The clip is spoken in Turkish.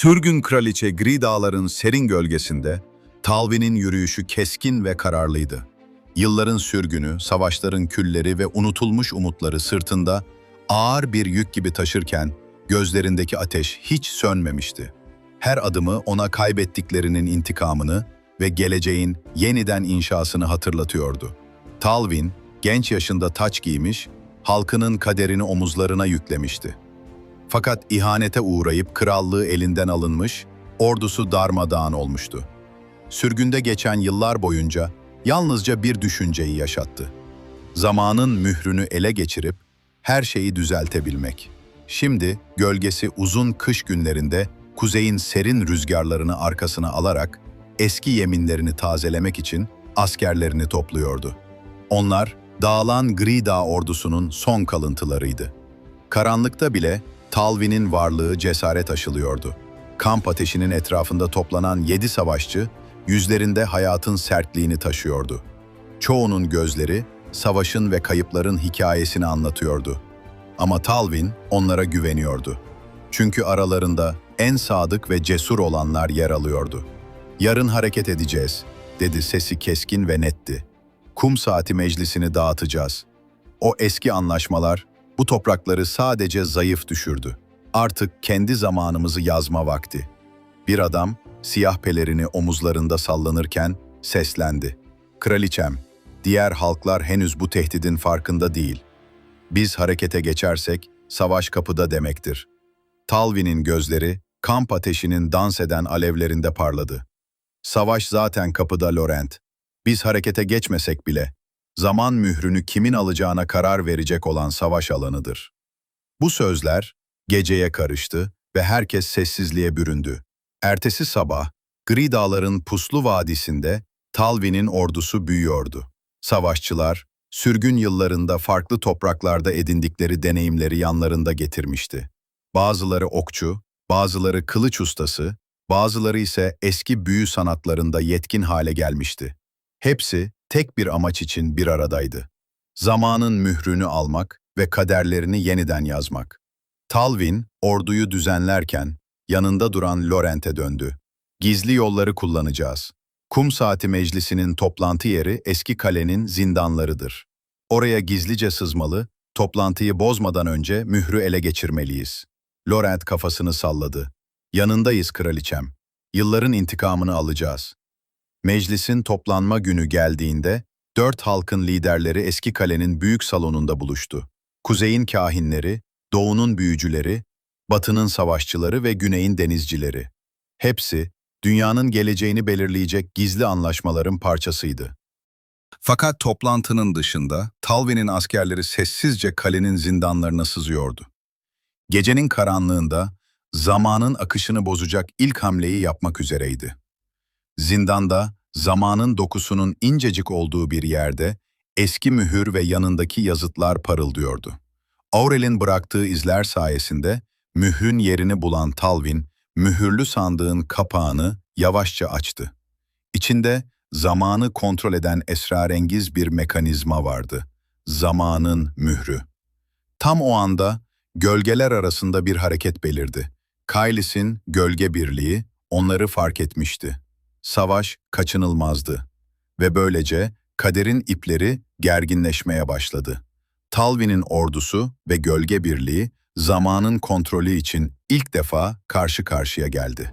Sürgün kraliçe gri dağların serin gölgesinde, Talvin'in yürüyüşü keskin ve kararlıydı. Yılların sürgünü, savaşların külleri ve unutulmuş umutları sırtında ağır bir yük gibi taşırken gözlerindeki ateş hiç sönmemişti. Her adımı ona kaybettiklerinin intikamını ve geleceğin yeniden inşasını hatırlatıyordu. Talvin, genç yaşında taç giymiş, halkının kaderini omuzlarına yüklemişti. Fakat ihanete uğrayıp krallığı elinden alınmış, ordusu darmadağın olmuştu. Sürgünde geçen yıllar boyunca yalnızca bir düşünceyi yaşattı. Zamanın mührünü ele geçirip her şeyi düzeltebilmek. Şimdi gölgesi uzun kış günlerinde kuzeyin serin rüzgarlarını arkasına alarak eski yeminlerini tazelemek için askerlerini topluyordu. Onlar dağılan Gri Dağ ordusunun son kalıntılarıydı. Karanlıkta bile Talvin'in varlığı cesaret aşılıyordu. Kamp ateşinin etrafında toplanan yedi savaşçı, yüzlerinde hayatın sertliğini taşıyordu. Çoğunun gözleri, savaşın ve kayıpların hikayesini anlatıyordu. Ama Talvin onlara güveniyordu. Çünkü aralarında en sadık ve cesur olanlar yer alıyordu. Yarın hareket edeceğiz, dedi sesi keskin ve netti. Kum saati meclisini dağıtacağız. O eski anlaşmalar bu toprakları sadece zayıf düşürdü. Artık kendi zamanımızı yazma vakti. Bir adam siyah pelerini omuzlarında sallanırken seslendi. Kraliçem, diğer halklar henüz bu tehdidin farkında değil. Biz harekete geçersek savaş kapıda demektir. Talvin'in gözleri kamp ateşinin dans eden alevlerinde parladı. Savaş zaten kapıda Laurent. Biz harekete geçmesek bile zaman mührünü kimin alacağına karar verecek olan savaş alanıdır. Bu sözler geceye karıştı ve herkes sessizliğe büründü. Ertesi sabah, Gri Dağların puslu vadisinde Talvin'in ordusu büyüyordu. Savaşçılar, sürgün yıllarında farklı topraklarda edindikleri deneyimleri yanlarında getirmişti. Bazıları okçu, bazıları kılıç ustası, bazıları ise eski büyü sanatlarında yetkin hale gelmişti. Hepsi tek bir amaç için bir aradaydı. Zamanın mührünü almak ve kaderlerini yeniden yazmak. Talvin, orduyu düzenlerken yanında duran Laurent'e döndü. Gizli yolları kullanacağız. Kum Saati Meclisi'nin toplantı yeri eski kalenin zindanlarıdır. Oraya gizlice sızmalı, toplantıyı bozmadan önce mührü ele geçirmeliyiz. Laurent kafasını salladı. Yanındayız kraliçem. Yılların intikamını alacağız. Meclisin toplanma günü geldiğinde, dört halkın liderleri eski kalenin büyük salonunda buluştu. Kuzeyin kahinleri, doğunun büyücüleri, batının savaşçıları ve güneyin denizcileri. Hepsi, dünyanın geleceğini belirleyecek gizli anlaşmaların parçasıydı. Fakat toplantının dışında, Talvin'in askerleri sessizce kalenin zindanlarına sızıyordu. Gecenin karanlığında, zamanın akışını bozacak ilk hamleyi yapmak üzereydi. Zindanda, zamanın dokusunun incecik olduğu bir yerde, eski mühür ve yanındaki yazıtlar parıldıyordu. Aurel'in bıraktığı izler sayesinde, mührün yerini bulan Talvin, mühürlü sandığın kapağını yavaşça açtı. İçinde zamanı kontrol eden esrarengiz bir mekanizma vardı. Zamanın mührü. Tam o anda gölgeler arasında bir hareket belirdi. Kailis'in gölge birliği onları fark etmişti. Savaş kaçınılmazdı ve böylece kaderin ipleri gerginleşmeye başladı. Talvin'in ordusu ve gölge birliği zamanın kontrolü için ilk defa karşı karşıya geldi.